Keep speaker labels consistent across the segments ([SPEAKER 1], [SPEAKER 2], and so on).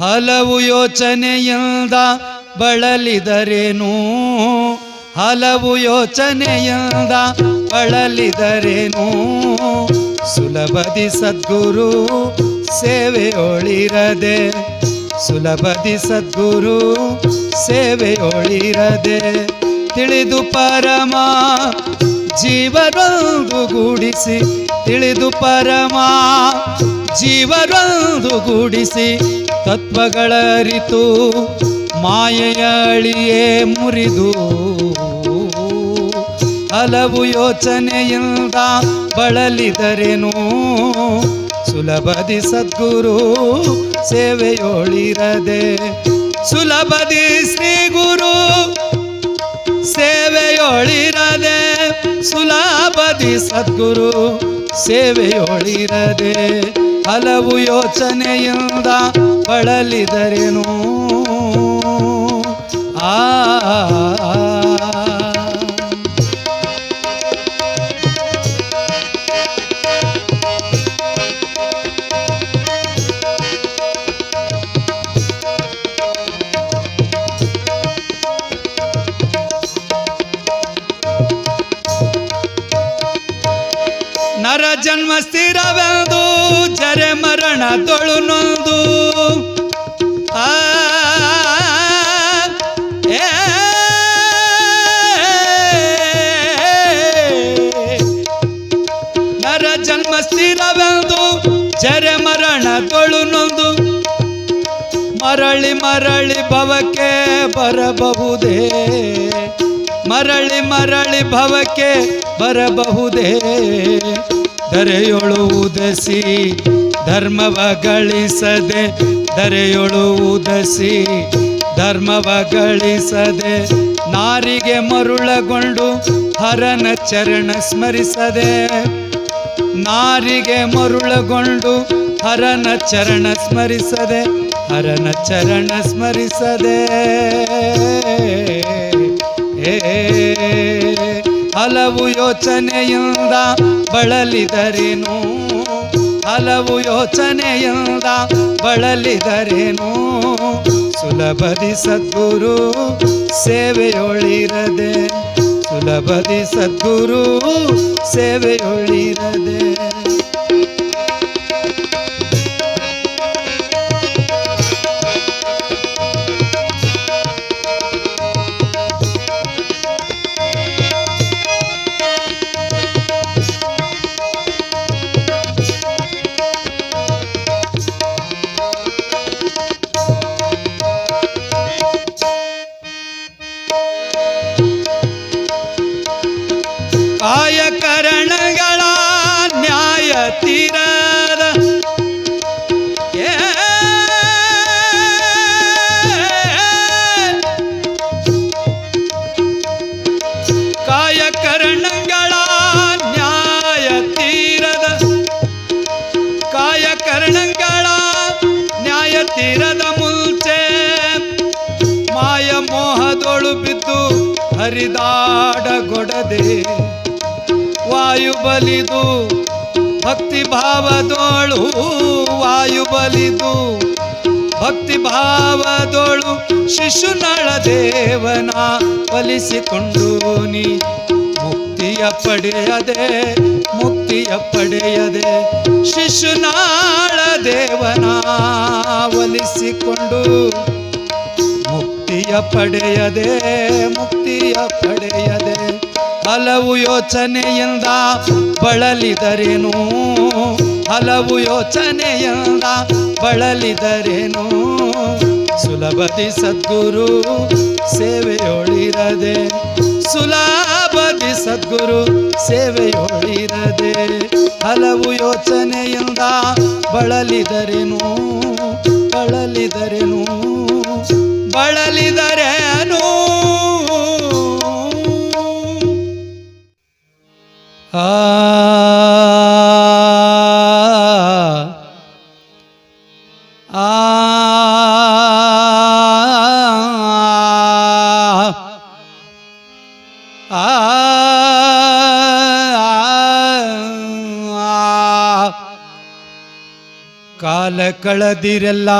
[SPEAKER 1] ಹಲವು ಯೋಚನೆಯಿಂದ ಬಳಲಿದರೇನು? ಹಲವು ಯೋಚನೆಯಿಂದ ಬಳಲಿದರೇನು? ಸುಲಭದಿ ಸದ್ಗುರು ಸೇವೆಯೊಳಿರದೆ, ಸುಲಭದಿ ಸದ್ಗುರು ಸೇವೆಯೊಳಿರದೆ, ತಿಳಿದು ಪರಮ ಜೀವನೊಂದು ಗೂಡಿಸಿ, ತಿಳಿದು ಪರಮ ಜೀವನೊಂದು ಗೂಡಿಸಿ ತತ್ವಗಳರಿತು ಮಾಯೆಯಳಿಯೇ ಮುರಿದು. ಹಲವು ಯೋಚನೆಯಿಂದ ಬಳಲಿದರೇನು? ಸುಲಭದಿ ಸದ್ಗುರು ಸೇವೆಯೋಳಿರದೆ. ಸುಲಭದಿ ಶ್ರೀ ಗುರು ಸೇವೆಯೋಳಿರದೆ. ಸುಲಭದಿ ಸದ್ಗುರು ಸೇವೆಯೊಳಿರದೆ. ಹಲವು ಯೋಚನೆಯಿಂದ ಬಳಲಿದರೇನು? ಆ ನರ ಜನ್ಮ ಸ್ಥಿರವೆಂದು ಜರೆ ಮರಣ ತೊಳು ನೊಂದು. ಆ, ನರ ಜನ್ಮ ಸ್ಥಿರವೆಂದು ಜರೆ ಮರಣ ತೊಳು ನೊಂದು. ಮರಳಿ ಮರಳಿ ಭವಕ್ಕೆ ಬರಬಹುದೇ? ಮರಳಿ ಮರಳಿ ಭವಕ್ಕೆ ಬರಬಹುದೇ? ದರೆಯೊಳು ಉದಸಿ ಧರ್ಮವ ಗಳಿಸದೆ ದರೆಯೊಳು ಉದಸಿ ಧರ್ಮವ ಗಳಿಸದೆ ನಾರಿಗೆ ಮರುಳಗೊಂಡು ಹರನ ಚರಣ ಸ್ಮರಿಸದೆ ನಾರಿಗೆ ಮರುಳಗೊಂಡು ಹರನ ಚರಣ ಸ್ಮರಿಸದೆ ಹರನ ಚರಣ ಸ್ಮರಿಸದೆ. ಏ, ಹಲವು ಯೋಚನೆಯಿಂದ ಬಳಲಿದರೇನು? ಹಲವು ಯೋಚನೆಯಿಂದ ಬಳಲಿದರೇನು? ಸುಲಭದಿ ಸದ್ಗುರು ಸೇವೆಯೊಳಿರದೆ ಸುಲಭದಿ ಸದ್ಗುರು ಸೇವೆಯೊಳಿರದೆ. ತೀರದ ಮುಂಚೆ ಮಾಯ ಮೋಹದೊಳು ಬಿದ್ದು ಹರಿದಾಡಗೊಡದೆ ವಾಯು ಬಲಿದು ಭಕ್ತಿ ಭಾವದೋಳು ವಾಯು ಬಲಿದು ಭಕ್ತಿ ಭಾವದೋಳು ಶಿಶುನಳ ದೇವನ ಬಲಿಸಿಕೊಂಡು ನೀ ಮುಕ್ತಿಯ ಪಡೆಯದೆ ಮುಕ್ತಿಯ ಪಡೆಯದೆ ಶಿಶುನಾಳ ದೇವನ ಒಲಿಸಿಕೊಂಡು ಮುಕ್ತಿಯ ಪಡೆಯದೆ ಮುಕ್ತಿಯ ಪಡೆಯದೆ ಹಲವು ಯೋಚನೆಯಿಂದ ಬಳಲಿದರೇನು? ಹಲವು ಯೋಚನೆಯಿಂದ ಬಳಲಿದರೇನು? ಸುಲಭದಿ ಸದ್ಗುರು ಸೇವೆಯೊಳಿರದೆ ಸುಲಭದಿ ಸದ್ಗುರು ಸೇವೆಯೊಳಿರದೆ ಹಲವು ಯೋಚನೆಯಿಂದ ಬಳಲಿದರೇನು ಬಳಲಿದರೇನು. ಬಳಲಿದರೇನು ಆ ಆ. ಕಳೆದಿರಲ್ಲ.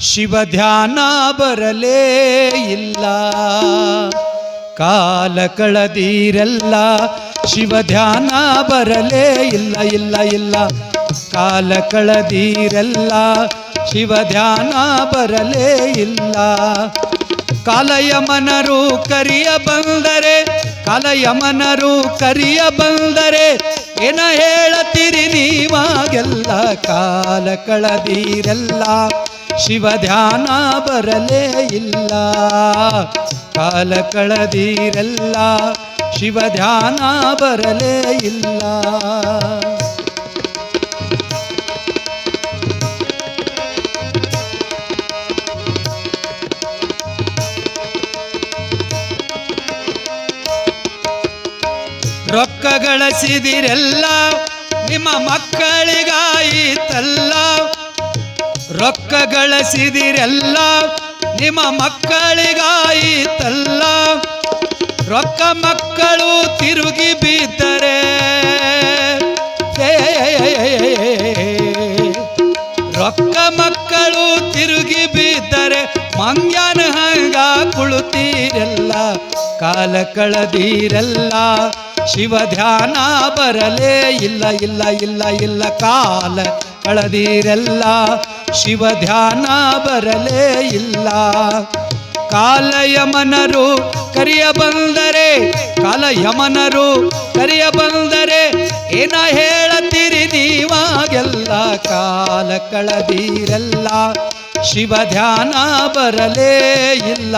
[SPEAKER 1] ಶಿವ ಧ್ಯಾನ ಬರಲೇ ಇಲ್ಲ. ಕಾಲ ಕಳೆದಿರಲ್ಲ. ಶಿವ ಧ್ಯಾನ ಬರಲೇ ಇಲ್ಲ ಇಲ್ಲ ಇಲ್ಲ. ಕಾಲ ಕಳೆದಿರಲ್ಲ. ಶಿವ ಧ್ಯಾನ ಬರಲೇ ಇಲ್ಲ. ಕಾಲಯಮನರು ಕರಿಯ ಬಂದರೆ, ಕಾಲಯಮನರು ಕರಿಯ ಬಂದರೆ ಏನ ಹೇಳತ್ತೀರಿ ನೀವಾಗೆಲ್ಲ ಕಾಲ ಕಳದೀರೆಲ್ಲ? ಶಿವ ಧ್ಯಾನ ಬರಲೇ ಇಲ್ಲ. ಕಾಲ ಕಳದೀರೆಲ್ಲ, ಶಿವ ಧ್ಯಾನ ಬರಲೇ ಇಲ್ಲ. ರೊಕ್ಕ ಗಳಿಸಿದಿರೆಲ್ಲ ನಿಮ್ಮ ಮಕ್ಕಳಿಗಾಯಿತಲ್ಲ. ರೊಕ್ಕ ಗಳಿಸಿದಿರೆಲ್ಲ ನಿಮ್ಮ ಮಕ್ಕಳಿಗಾಯಿತಲ್ಲ. ರೊಕ್ಕ ಮಕ್ಕಳು ತಿರುಗಿ ಬಿದ್ದರೆ ರೊಕ್ಕ ಮಕ್ಕಳು ತಿರುಗಿ ಬಿದ್ದರೆ ಮಂಗ್ಯಾನ ಹಂಗ ಕುಳಿತೀರೆಲ್ಲ. ಕಾಲ ಕಳೆದಿರಲ್ಲ. ಶಿವ ಧ್ಯಾನ ಬರಲೇ ಇಲ್ಲ ಇಲ್ಲ ಇಲ್ಲ ಇಲ್ಲ, ಕಾಲ ಕಳೆದಿರಲ್ಲ. ಶಿವ ಧ್ಯಾನ ಬರಲೇ ಇಲ್ಲ. ಕಾಲಯಮನರು ಕರಿಯ ಬಂದರೆ, ಕಾಲಯಮನರು ಕರಿಯ ಬಂದರೆ, ಏನ ಹೇಳತ್ತೀರಿ ನೀವಾಗೆಲ್ಲ? ಕಾಲ ಕಳೆದಿರಲ್ಲ. ಶಿವ ಧ್ಯಾನ ಬರಲೇ ಇಲ್ಲ.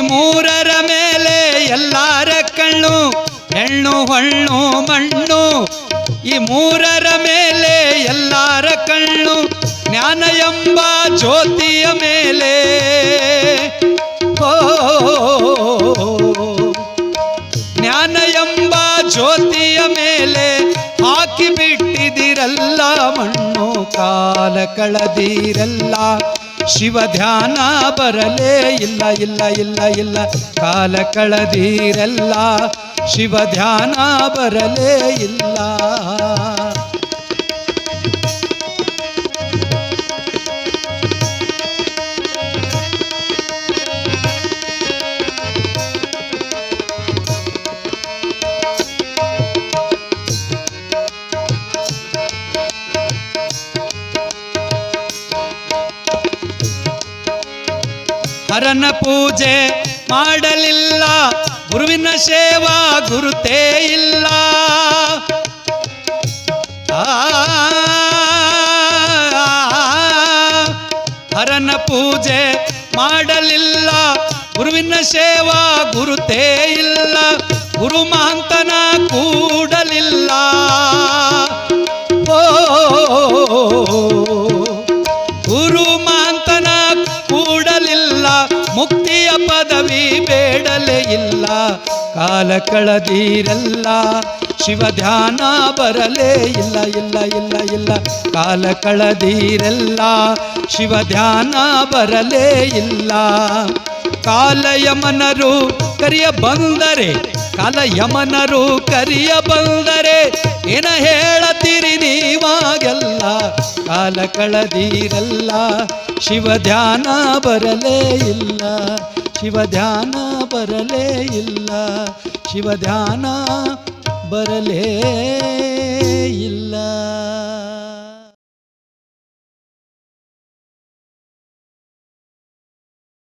[SPEAKER 1] ಮೂರರ ಮೇಲೆ ಎಲ್ಲಾರ ಕಣ್ಣು, ಹೆಣ್ಣು, ಹಣ್ಣು, ಮಣ್ಣು. ಈ ಮೂರರ ಮೇಲೆ ಎಲ್ಲಾರ ಕಣ್ಣು, ಜ್ಞಾನ ಎಂಬ ಜ್ಯೋತಿಯ ಮೇಲೆ. ಓ ಜ್ಞಾನ ಎಂಬ ಜ್ಯೋತಿಯ ಮೇಲೆ ಹಾಕಿ ಬಿಟ್ಟಿದಿರಲ್ಲ ಮಣ್ಣು, ಕಾಲ ಕಳೆದಿರಲ್ಲ. ಶಿವ ಧ್ಯಾನ ಬರಲೇ ಇಲ್ಲ ಇಲ್ಲ ಇಲ್ಲ ಇಲ್ಲ. ಕಾಲ ಕಳದಿರಲ್ಲ ಶಿವ ಧ್ಯಾನ ಬರಲೇ ಇಲ್ಲ. ಹರನ ಪೂಜೆ ಮಾಡಲಿಲ್ಲ ಗುರುವಿನ ಸೇವಾ ಗುರುತೇ ಇಲ್ಲ ಹರನ ಪೂಜೆ ಮಾಡಲಿಲ್ಲ ಗುರುವಿನ ಸೇವಾ ಗುರುತೇ ಇಲ್ಲ ಗುರು ಮಹಂತನ ಕೂಡಲಿಲ್ಲ ಕಾಲ ಕಳೆದಿರಲ್ಲ, ಶಿವ ಧ್ಯಾನ ಬರಲೇ ಇಲ್ಲ ಇಲ್ಲ ಇಲ್ಲ ಇಲ್ಲ. ಕಾಲ ಕಳೆದಿರಲ್ಲ, ಶಿವ ಧ್ಯಾನ ಬರಲೇ ಇಲ್ಲ. ಕಾಲ ಯಮನರು ಕರಿಯ ಬಂದರೆ ಕಾಲಯಮನರು ಕರಿಯ ಬಂದರೆ, ಏನ ಹೇಳತೀರಿ ನೀವಾಗೆಲ್ಲ? ಕಾಲ ಕಳೆದಿರಲ್ಲ, ಶಿವ ಧ್ಯಾನ ಬರಲೇ ಇಲ್ಲ, ಶಿವ ಧ್ಯಾನ ಬರಲೇ ಇಲ್ಲ ಶಿವಧ್ಯಾನ ಬರಲೇ ಇಲ್ಲ.